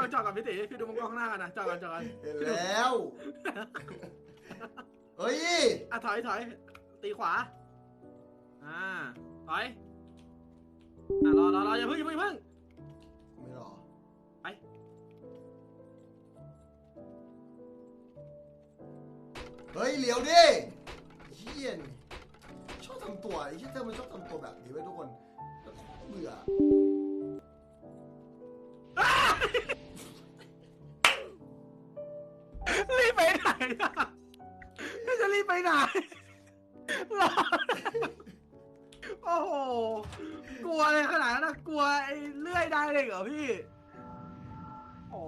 ลองจอดกับพี่ตีพี่ดูมังกรข้างหน้ากันนะจอดกันจอดกันเห็นแล้วเฮ้ยอะถอยถอยตีขวา อ่าถอยอะรอรอรออย่าเพิ่งอย่าเพิ่งอย่าเพิ่งไม่หรอไปเฮ้ยเหลียวดิเฮียนชอบทำตัวไอ้เฮียเธอมันชอบทำตัวแบบนี้ไว้ยทุกคนแล้วเบื่อ ไม่จะรีบไปไหนรอโอ้โห กลัวอะไรขนาดนั้นกลัวไอ้เลื่อยได้เลยเหรอพี่ โอ้